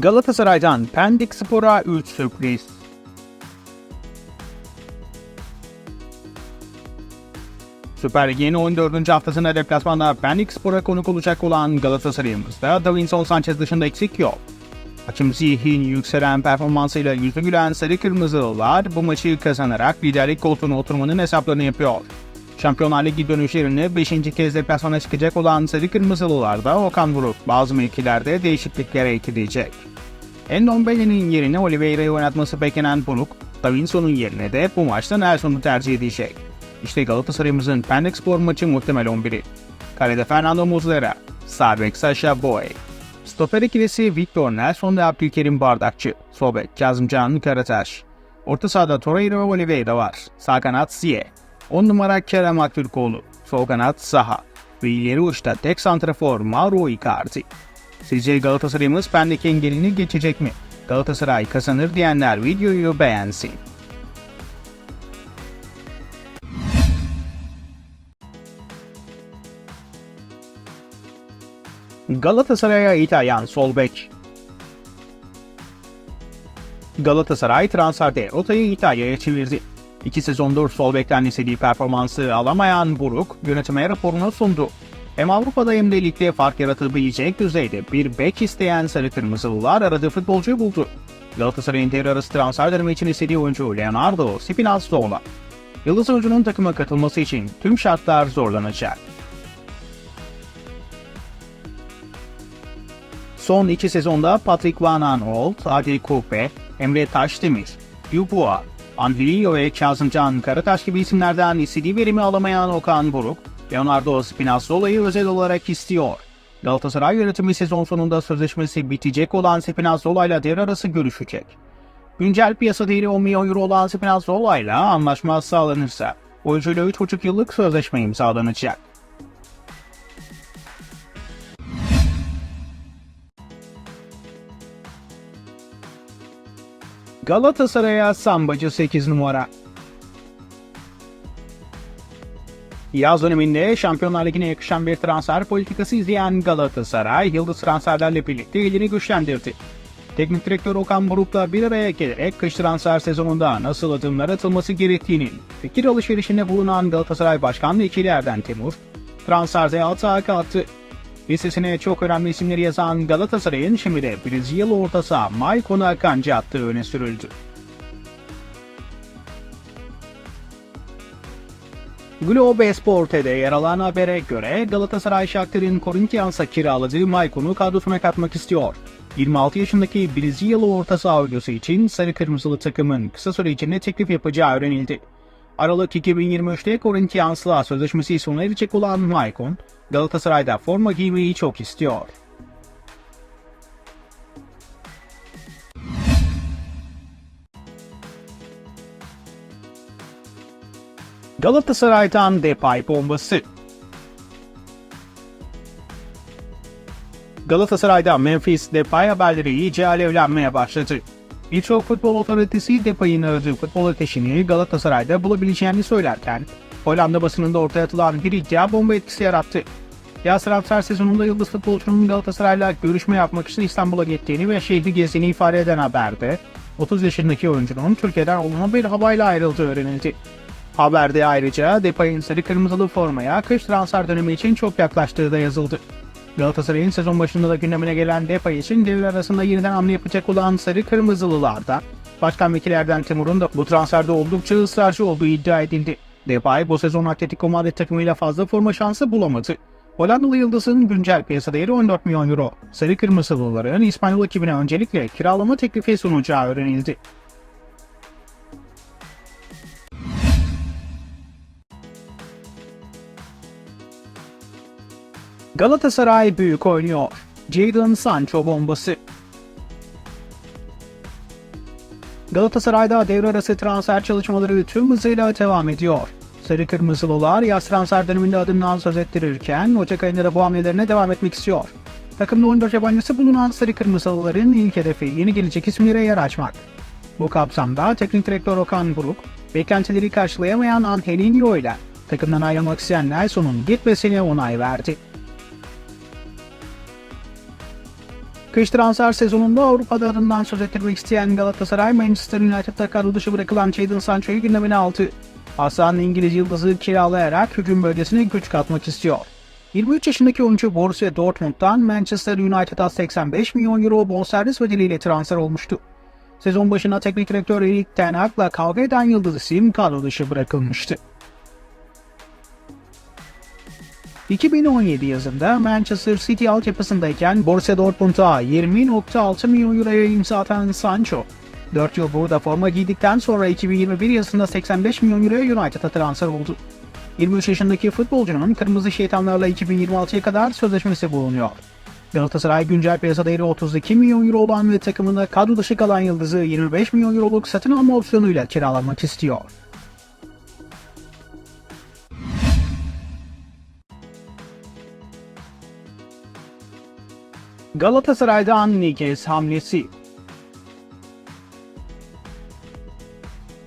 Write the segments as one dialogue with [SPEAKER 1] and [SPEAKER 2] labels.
[SPEAKER 1] Galatasaray'dan Pendik Spor'a 3 sürpriz. Süper Lig'in 14. haftasında deplasmanda Pendik Spor'a konuk olacak olan Galatasaray'ımızda Davinson Sanchez dışında eksik yok. Hakim Ziyeh'in yükselen performansıyla yüzü gülen Sarı Kırmızılılar bu maçı kazanarak liderlik koltuğuna oturmanın hesaplarını yapıyor. Şampiyonlar Ligi dönüşlerine 5. kez deplasmana çıkacak olan Sarı Kırmızılılarda Okan Buruk bazı mevkilerde değişikliklere gidecek. Endombele'nin yerine Oliveira'yı oynatması beklenen Buruk, Davinson'un yerine de bu maçta Nelson'u tercih edecek. İşte Galatasaray'ımızın Pendik Spor maçı muhtemel 11'i. Kalede Fernando Muslera, sağ bek Sasha Boy, Stoper ikilisi Victor Nelson ve Abdülkerim Bardakçı, sol bek Kazımcan Karataş. Orta sahada Torreira ve Oliveira var. Sağ kanat Siye. 10 numara Kerem Aktürkoğlu. Sol kanat Zaha. Ve ileri uçta tek santrafor Mauro Icardi. Sizce Galatasaray'ımız Pendik engelini geçecek mi? Galatasaray kazanır diyenler videoyu beğensin. Galatasaray'a İtalyan sol bek. Galatasaray transferde rotayı İtalya'ya çevirdi. İki sezondur sol bekten istediği performansı alamayan Buruk yönetime raporunu sundu. Hem Avrupa'da hem de ligde fark yaratabilecek düzeyde bir bek isteyen Sarı Kırmızılılar aradığı futbolcuyu buldu. Galatasaray'ın devre arası transfer dönemi için istediği oyuncu Leonardo Spinazzola. Yıldız oyuncunun takıma katılması için tüm şartlar zorlanacak. Son iki sezonda Patrick Van Aanholt, Adil Kupe, Emre Taşdemir, Dubois, Andrillo ve Kazımcan Karataş gibi isimlerden istediği verimi alamayan Okan Buruk, Leonardo Spinazzola'yı özel olarak istiyor. Galatasaray yönetimi sezon sonunda sözleşmesi bitecek olan Spinazzola ile devre arası görüşecek. Güncel piyasa değeri 10 milyon euro olan Spinazzola ile anlaşma sağlanırsa oyuncuyla 3,5 yıllık sözleşme imzalanacak. Galatasaray'a sambacı 8 numara. Yaz döneminde Şampiyonlar Ligi'ne yakışan bir transfer politikası izleyen Galatasaray, yıldız transferlerle birlikte elini güçlendirdi. Teknik direktör Okan Buruk'la bir araya gelerek kış transfer sezonunda nasıl adımlar atılması gerektiğinin fikir alışverişinde bulunan Galatasaray Başkan Vekili Erden Timur, transferde atağa kalktı. Listesine çok önemli isimleri yazan Galatasaray'ın şimdi de Brezilyalı orta saha Maicon Akanji attığı öne sürüldü. Globo Esporte'de yer alan habere göre Galatasaray Shakhtar'ın Corinthians'a kiraladığı Maicon'u kadrosuna katmak istiyor. 26 yaşındaki Brezilyalı orta saha oyuncusu için sarı kırmızılı takımın kısa süre içinde teklif yapacağı öğrenildi. Aralık 2023'te Corinthians'la sözleşmesi sona erecek olan Maicon, Galatasaray'da forma giymeyi çok istiyor. Galatasaray'dan Depay bombası. Galatasaray'da Memphis Depay haberleri iyice alevlenmeye başladı. Birçok futbol otoritesi Depay'ın aradığı futbol ateşini Galatasaray'da bulabileceğini söylerken, Hollanda basınında ortaya atılan bir iddia bomba etkisi yarattı. Yaz transfer sezonunda yıldız futbolcunun Galatasaray'la görüşme yapmak için İstanbul'a gittiğini ve şehri gezdiğini ifade eden haberde, 30 yaşındaki oyuncunun Türkiye'den olumlu bir havayla ayrıldığı öğrenildi. Haberde ayrıca Depay'ın sarı kırmızılı formaya kış transfer dönemi için çok yaklaştığı da yazıldı. Galatasaray'ın sezon başında da gündemine gelen Depay için devre arasında yeniden hamle yapacak olan sarı kırmızılılarda Başkan Vekillerden Timur'un da bu transferde oldukça ısrarcı olduğu iddia edildi. Depay bu sezon Atletico Madrid takımıyla fazla forma şansı bulamadı. Hollandalı Yıldız'ın güncel piyasa değeri 14 milyon euro. Sarı Kırmızılıların İspanyol ekibine öncelikle kiralama teklifi sunacağı öğrenildi. Galatasaray büyük oynuyor. Jadon Sancho bombası. Galatasaray'da devre arası transfer çalışmaları tüm hızıyla devam ediyor. Sarı Kırmızılılar yaz transfer döneminde adımdan söz ettirirken Ocak ayında da bu hamlelerine devam etmek istiyor. Takımda 14 yabancısı bulunan Sarı Kırmızılıların ilk hedefi yeni gelecek isimlere yer açmak. Bu kapsamda teknik direktör Okan Buruk, beklentileri karşılayamayan Angelino ile takımdan ayrılmak isteyen Nelson'un gitmesine onay verdi. Kış transfer sezonunda Avrupa'da adından söz ettirmek isteyen Galatasaray, Manchester United'da kadro dışı bırakılan Jadon Sancho'yu gündemine aldı. Hasan İngiliz yıldızı kiralayarak hücum bölgesine güç katmak istiyor. 23 yaşındaki oyuncu Borussia Dortmund'dan Manchester United'a 85 milyon euro bonservis bedeliyle transfer olmuştu. Sezon başına teknik direktör Erik Ten Hag'la kavga eden yıldız isim kadro dışı bırakılmıştı. 2017 yazında Manchester City altyapısındayken Borussia Dortmund'a 20.6 milyon euroya imza atan Sancho, 4 yıl burada forma giydikten sonra 2021 yazında 85 milyon euroya United'a transfer oldu. 23 yaşındaki futbolcunun Kırmızı Şeytanlarla 2026'ya kadar sözleşmesi bulunuyor. Galatasaray güncel piyasa değeri 32 milyon euro olan ve takımında kadro dışı kalan yıldızı 25 milyon euroluk satın alma opsiyonuyla kiralamak istiyor. Galatasaray'dan Niguez hamlesi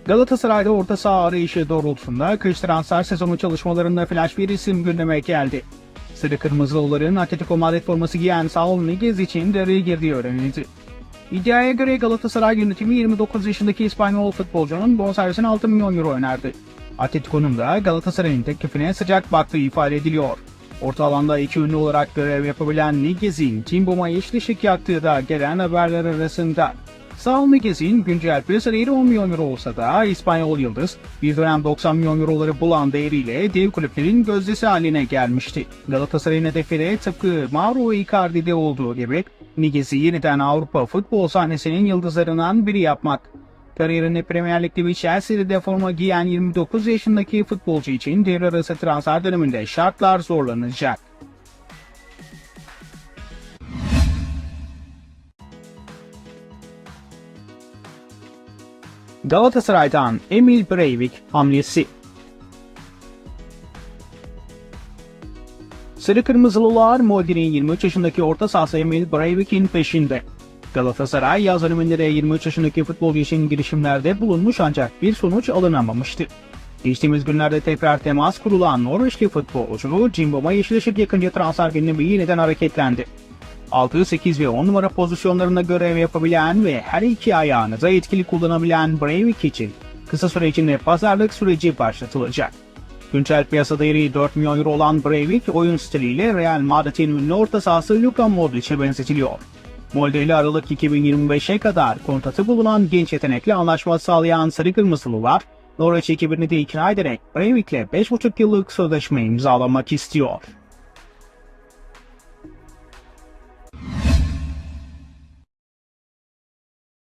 [SPEAKER 1] Galatasaray'da orta saha arayışı doğrultusunda kış transfer sezonu çalışmalarında flash bir isim gündeme geldi. Sarı Kırmızılıların Atletico Madrid forması giyen Saul Niguez için devreye girdiği öğrenildi. İddiaya göre Galatasaray yönetimi 29 yaşındaki İspanyol futbolcunun bonservisine 6 milyon euro önerdi. Atletico'nun da Galatasaray'ın teklifine sıcak baktığı ifade ediliyor. Orta alanda iki ünlü olarak görev yapabilen Niguez'in Timbom'a eşleşik yaktığı da gelen haberler arasında. Saul Niguez'in güncel piyasa değeri 10 milyon euro olsa da İspanyol Yıldız bir dönem 90 milyon euroları bulan değeriyle dev kulüplerin gözdesi haline gelmişti. Galatasaray'ın hedefi de tıpkı Mauro Icardi'de olduğu gibi Niguez'i yeniden Avrupa futbol sahnesinin yıldızlarından biri yapmak. Kariyerini Premier Lig'de ve Chelsea'de forma giyen 29 yaşındaki futbolcu için devre arası transfer döneminde şartlar zorlanacak. Galatasaray'dan Emil Breivik hamlesi. Sarı Kırmızılılar Molde'nin 23 yaşındaki orta sahası Emil Breivik'in peşinde. Galatasaray yaz döneminde 23 yaşındaki futbolcu için girişimlerde bulunmuş ancak bir sonuç alınamamıştı. Geçtiğimiz günlerde tekrar temas kurulan Norveçli futbolcu Cimbom'a yeşil yakınca transfer gündemi yeniden hareketlendi. 6, 8 ve 10 numara pozisyonlarında görev yapabilen ve her iki ayağını da etkili kullanabilen Breivik için kısa süre içinde pazarlık süreci başlatılacak. Güncel piyasa değeri 4 milyon euro olan Breivik oyun stiliyle Real Madrid'in ünlü orta sahası Luka Modric'e benzetiliyor. Molde ile Aralık 2025'e kadar kontratı bulunan genç yetenekli anlaşma sağlayan Sarı Kırmızılılar, Norveç ekibini de ikna ederek Breivik'le 5,5 yıllık sözleşme imzalamak istiyor.